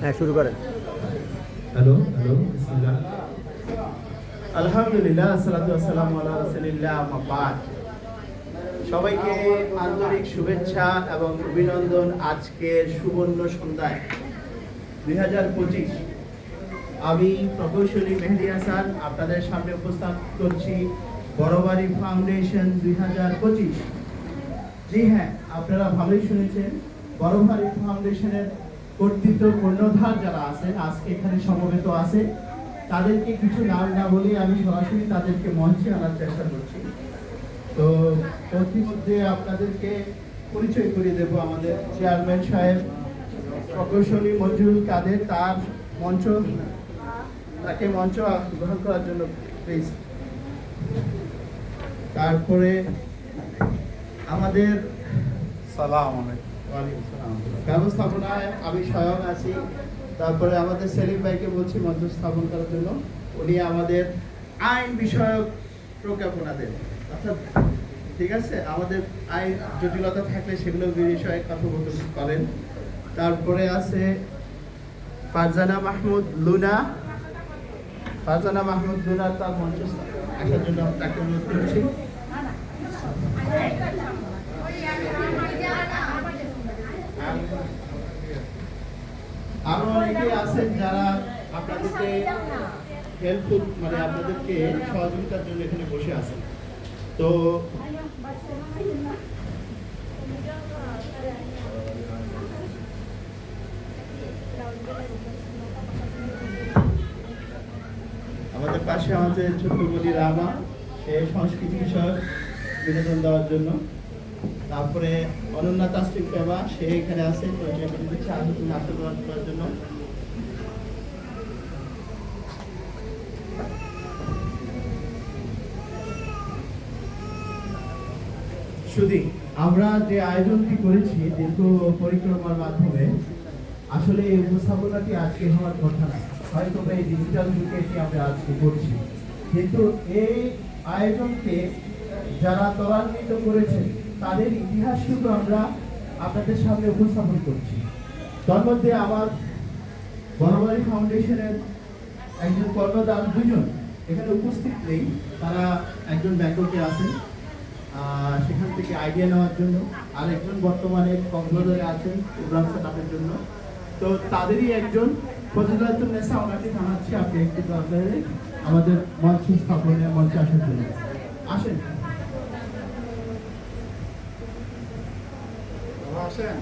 হ্যাঁ শুরু করেন। হ্যালো হ্যালো আলহামদুলিল্লাহ, আসসালাতু আসসালামু আলা রাসূলিল্লাহ, আম্মা বাদ। সবাইকে আন্তরিক শুভেচ্ছা এবং অভিনন্দন আজকের সুবর্ণ সন্ধ্যায়। দুই হাজার পঁচিশ, আমি প্রকৌশলী মেহেদি হাসান আপনাদের সামনে উপস্থাপন করছি বড়বাড়ি ফাউন্ডেশন দুই হাজার পঁচিশ। জি হ্যাঁ আপনারা ভালোই শুনেছেন। বড়বাড়ি ফাউন্ডেশনের কর্তৃত্ব কর্ণধার যারা আছেন আজকে এখানে সমবেত আছে, তাদেরকে কিছু নাম না বলে আমি সরাসরি তাদেরকে মঞ্চে আনার চেষ্টা করছি তো প্রতিমধ্যে আপনাদেরকে পরিচয় করিয়ে দেব আমাদের চেয়ারম্যান সাহেব, প্রকৌশলী মঞ্জুরুল কাদের, তার মঞ্চ, তাকে মঞ্চ গ্রহণ করার জন্য প্লিজ তারপরে আমাদের সালাম আলাইকুম। ব্যবস্থাপনায় আমি স্বয়ং আছি। তারপরে আমাদের সেলিম ভাইকে বলছি মঞ্চ স্থাপন করার জন্য। উনি আমাদের আইন বিষয়ক প্রজ্ঞাপনা দেন। অর্থাৎ, ঠিক আছে? আমাদের আইন জটিলতা থাকলে সেগুলো বিষয়ে কথোপকথন করেন। তারপরে আছে ফারজানা মাহমুদ লুনা। ফারজানা মাহমুদ লুনা তার মঞ্চ আসার জন্য তাকে অনুরোধ করছি। আরও অনেকে আছেন যারা আপনাদেরকে হেল্পফুল মানে আপনাদেরকে সহযোগিতার জন্য এখানে বসে আছেন। তো আমাদের পাশে আমাদের ছোট্ট বলি রামা সংস্কৃতি বিষয়ক বিনোদন দেওয়ার জন্য। তারপরে অনন্যা তাসলিম পেমা সে এখানে আছে, তো আশীর্বাদ করার জন্য। আমরা যে আয়োজনটি করেছি, দীর্ঘ পরিক্রমার মাধ্যমে, আসলে এই উপস্থাপনাটি আজকে হওয়ার কথা না। হয়তো এই ডিজিটাল যুগে এটি আমরা আজকে করছি। কিন্তু এই আয়োজনকে যারা ত্বরান্বিত করেছেন তাদের ইতিহাস কিন্তু আমরা আপনাদের সামনে উপস্থাপন করছি। তার মধ্যে আমার বড়বাড়ি ফাউন্ডেশনের একজন কর্মদান দুজন এখানে উপস্থিত নেই, তারা একজন ব্যাংককে আছেন সেখান থেকে আইডিয়া নেওয়ার জন্য। আর একজন বর্তমানে কক্সবাজারে আছেন প্রোগ্রাম সেট আপের জন্য। তো তাদেরই একজন ফজিলাতুল নেসা ওনাকে জানাচ্ছি, আপনি একটু আমাদের মঞ্চ স্থাপনে মঞ্চে আসার জন্য। আসেন। আসেন।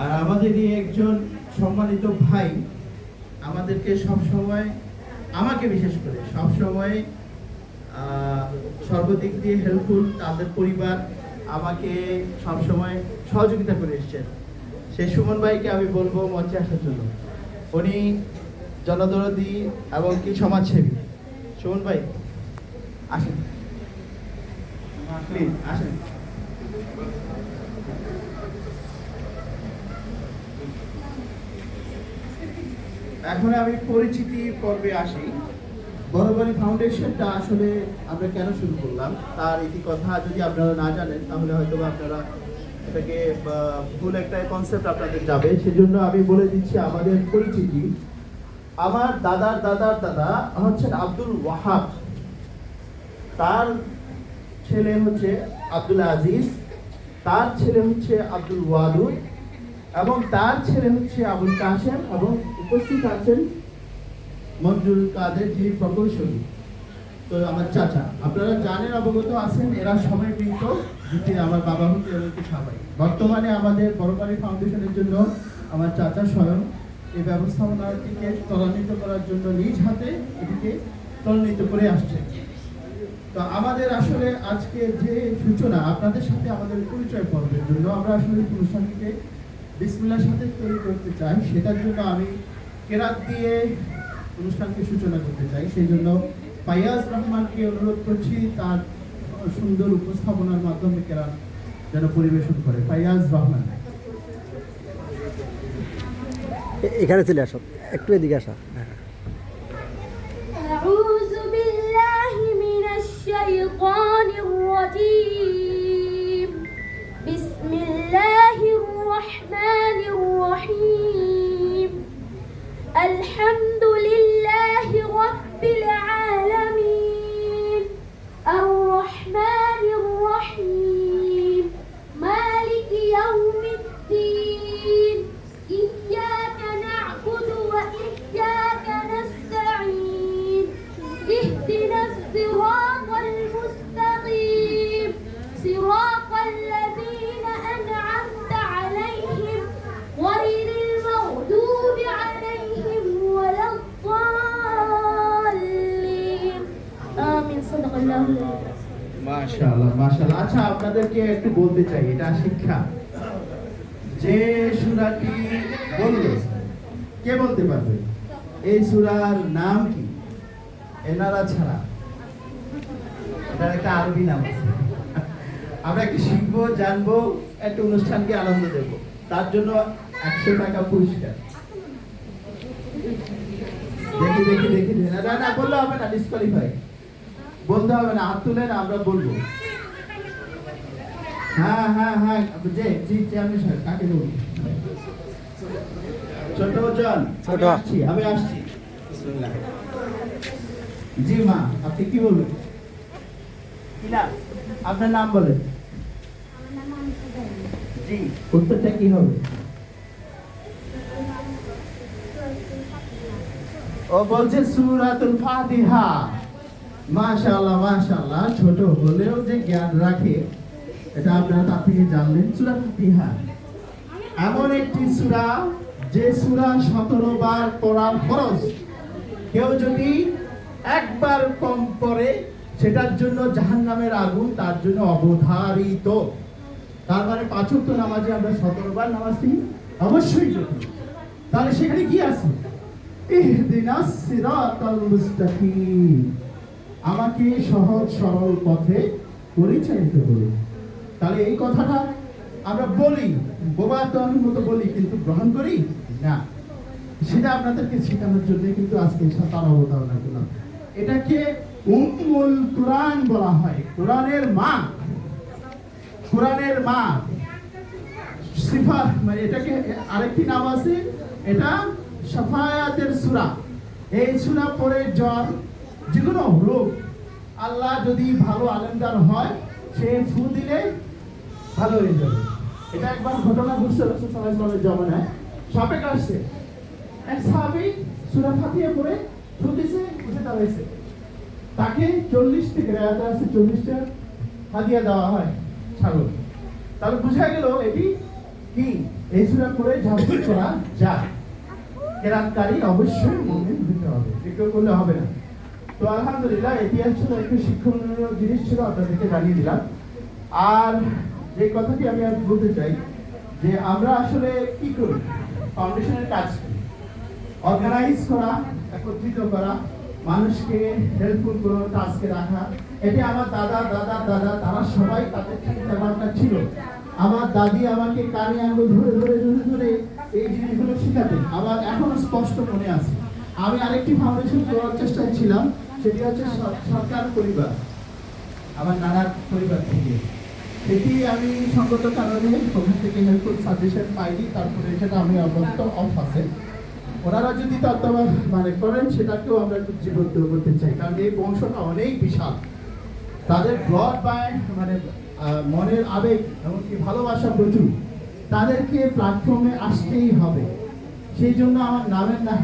আর আমাদেরই একজন সম্মানিত ভাই আমাদেরকে সব সময় আমাকে বিশেষ করে সব সময় সর্বদিক দিয়ে হেল্পফুল তাদের পরিবার আমাকে সব সময় সহযোগিতা করে এসেছেন। সেই সুমন ভাইকে আমি বলব মঞ্চে আসার জন্য। উনি জনদরদি এবং কি সমাজসেবী? সুমন ভাই, আসেন। আসেন। এখন আমি পরিচিতি পর্বে আসি। বড়বাড়ি ফাউন্ডেশনটা আসলে আমরা কেন শুরু করলাম? তার ইতি কথা যদি আপনারা না জানেন, তাহলে হয়তো আপনারা এটাকে ভুল একটা কনসেপ্ট আপনাদের যাবে। সেজন্য আমি বলে দিচ্ছি আমাদের পরিচিতি। আমার দাদার দাদার দাদা হচ্ছেন আব্দুল ওয়াহাব। তার ছেলে হচ্ছে আব্দুল আজিজ, তার ছেলে হচ্ছে আব্দুল ওয়াদুদ এবং তার ছেলে হচ্ছে আবুল কাসেম এবং উপস্থিত আছেন মঞ্জুর কাদের যিনি প্রকৌশলী। তো আমার চাচা, আপনারা জানেন অবগত আছেন, এরা সবাই মৃত দুটি আমার বাবা হচ্ছে এমনকি সবাই বর্তমানে আমাদের বড়বাড়ি ফাউন্ডেশনের জন্য আমার চাচা স্বয়ং এই ব্যবস্থাপনাটিকে ত্বরান্বিত করার জন্য নিজ হাতে এটিকে ত্বরান্বিত করে আসছে। তো আমাদের আসলে আজকে যে সূচনা, আপনাদের সাথে আমাদের পরিচয় পর্বের জন্য আমরা আসলে অনুষ্ঠানটিকে বিসমিল্লার সাথে তৈরি করতে চাই। সেটার জন্য আমি কেরাত দিয়ে অনুষ্ঠানকে সূচনা করতে চাই। সেই জন্য ফাইয়াজ রহমানকে অনুরোধ করছি তার সুন্দর উপস্থাপনার মাধ্যমে কেরাত যেন পরিবেশন করে। ফাইয়াজ রহমান। এখানে চলে আসো একটু এদিকে আসা। হ্যাঁ। মাশাআল্লাহ। আচ্ছা আপনাদেরকে একটু বলতে চাই, এটা শিক্ষা। যে সূরাটি কে বলতে পারবে? এই সূরার নাম কি? এনারা ছাড়া। এটার একটা আরবি নাম আমরা একটু শিখব, জানব, একটা অনুষ্ঠানকে আনন্দ দেব। তার জন্য একশো টাকা পুরস্কার। দেখি দেখি দেখি। না না বললে হবে না ডিসকোয়ালিফাই বলতে হবে না, হাত তুলে না আমরা বলব। হ্যাঁ হ্যাঁ হ্যাঁ যে জি চেয়ারম্যান সাহেব কাকে বলব ছোট জন ছোট। আসছি আমি আসছি। জি মা আপনি কি বলবেন? কি নাম আপনার নাম বলেন। জি উত্তরটা কি হবে? ও বলছে সূরাতুল ফাতিহা। মাশাআল্লাহ মাশাআল্লাহ ছোট হলেও যে জ্ঞান রাখে এটা আপনারা তার থেকে জানলেন। সূরা ফাতিহা। এমন একটি সূরা, যে সূরা 17 বার পড়া ফরজ। কেউ যদি একবার কম পড়ে, সেটার জন্য জাহান্নামের আগুন তার জন্য অবধারিত। তার মানে পাঁচ ওয়াক্ত নামাজে আমরা সতেরো বার নামাজ পড়ি। অবশ্যই যদি। তাহলে সেখানে কি আছে? আমাকে সহজ সরল পথে পরিচালিত করুন। তাহলে এই কথাটা আমরা বলি, বোবা তো আমি মতো বলি, কিন্তু গ্রহণ করি? না। সেটা আপনাদেরকে শেখানোর জন্য কিন্তু আজকে তার অবতারণা করলাম এটাকে উম্মুল কোরআন বলা হয়। কোরআনের মা। কোরআনের মা। সিফা মানে এটাকে আরেকটি নাম আছে, এটা সাফায়াতের সূরা। এই সূরা পড়ে জ্বর যে কোনো রোগ, আল্লাহ যদি ভালো আলেমদার হয়, সে ফু দিলে ভালো হয়ে যাবে। এটা একবার ঘটনা ঘটছে রসুল সাল্লাল্লাহু আলাইহি জমানায়। সাপে কাটছে এক সাহাবী সূরা ফাতিহা পড়ে ফু উঠে দাঁড়াইছে। তাকে চল্লিশ থেকে আছে চল্লিশটা হাদিয়া দেওয়া হয় ছাগল। তাহলে বোঝা গেল এটি কি? এই সূরা পড়ে ঝাঁপিয়ে করা যায় কেরাতকারী অবশ্যই মুমিন হতে হবে বিক্রয় করলে হবে না। তো আলহামদুলিল্লাহ এটি আসলে একটু শিক্ষণীয় জিনিস ছিল, আপনাদেরকে জানিয়ে দিলাম। আর যে কথাটি আমি আজ বলতে চাই যে আমরা আসলে কি করি? ফাউন্ডেশনের কাজ অর্গানাইজ করা, একত্রিত করা, মানুষকে হেল্পফুল কোনো টাস্কে রাখা, এটি আমার দাদা দাদা দাদা, তারা সবাই তাদের চিন্তা ভাবনা ছিল। আমার দাদি আমাকে কানে আঙ্গুল ধরে ধরে ধরে ধরে এই জিনিসগুলো শেখাতেন। আমার এখনও স্পষ্ট মনে আছে। আমি আরেকটি ফাউন্ডেশন করার চেষ্টায় ছিলাম, সেটি হচ্ছে সর- সরকার পরিবার। আমার নানার পরিবার থেকে। সেটি আমি সঙ্গত কারণে ওখান থেকে হেল্পফুল সাজেশন পাইনি, তারপরে সেটা আমি অবস্থ অফ আছে। ওনারা যদি তত্ত্বাবধান মানে করেন, সেটাকেও আমরা একটু জীবন্ত করতে চাই, কারণ এই বংশটা অনেক বিশাল। তাদের ব্লড বাই মানে মনের আবেগ, এমনকি ভালোবাসা প্রচুর। তাদেরকে প্ল্যাটফর্মে আসতেই হবে। সেই জন্য আমার নামের না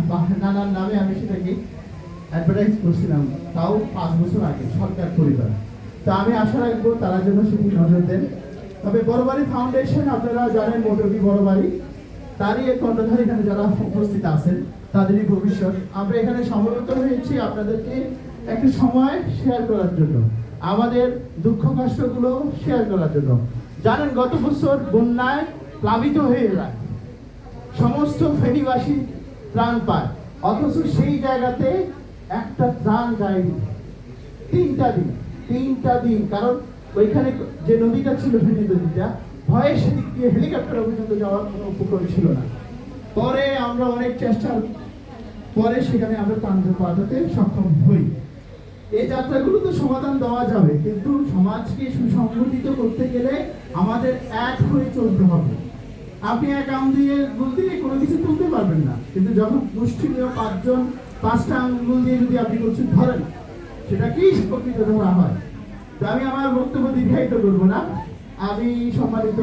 নানার নামে আমি সেটাকে অ্যাডভার্টাইজ করছিলাম, তাও পাঁচ বছর আগে, সরকার পরিবার। তা আমি আশা রাখব তারা যেন সেটি নজর দেন। তবে বড়বাড়ি ফাউন্ডেশন, আপনারা জানেন মোটরবি বড়বাড়ি, তারই এক কর্ণধার এখানে যারা উপস্থিত আছেন, তাদেরই ভবিষ্যৎ। আমরা এখানে সমবেত হয়েছি আপনাদেরকে একটু সময় শেয়ার করার জন্য, আমাদের দুঃখ কষ্টগুলো শেয়ার করার জন্য। জানেন, গত বছর বন্যায় প্লাবিত হয়ে যায় সমস্ত ফেরিবাসী ত্রাণ পায়, অথচ সেই জায়গাতে একটা ত্রাণ যায়নি। তিনটা দিন। তিনটা দিন, কারণ ওইখানে যে নদীটা ছিল ফেনী নদীটা, ভয়ে সেদিক দিয়ে হেলিকপ্টার পর্যন্ত যাওয়ার কোনো উপকরণ ছিল না। পরে আমরা অনেক চেষ্টার পরে সেখানে আমরা ত্রাণ পাঠাতে সক্ষম হই। এই যাত্রাগুলো তো সমাধান দেওয়া যাবে, কিন্তু সমাজকে সুসংগঠিত করতে গেলে আমাদের এক হয়ে চলতে হবে। আপনি এক অ্যাকাউন্ট দিয়ে আঙ্গুল দিয়ে কোনো কিছু তুলতে পারবেন না, কিন্তু যখন নিয়ে পাঁচজন, পাঁচটা আঙ্গুল দিয়ে যদি আপনি কিছু ধরেন সেটা কি প্রকৃত ধরা হয়? তো আমি আমার বক্তব্য দীর্ঘায়িত করব না। আমি সম্মানিত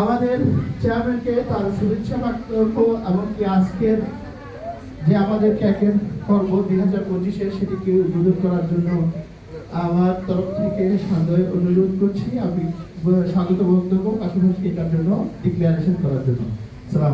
আমাদের চেয়ারম্যানকে তার শুভেচ্ছা বাক্য এমনকি আজকের যে আমাদের ক্যাকের পর্ব দুই হাজার পঁচিশে সেটিকে উদ্বোধন করার জন্য আমার তরফ থেকে সাদয় অনুরোধ করছি। আমি স্বাগত বক্তব্য পাশাপাশি এটার জন্য ডিক্লারেশন করার জন্য।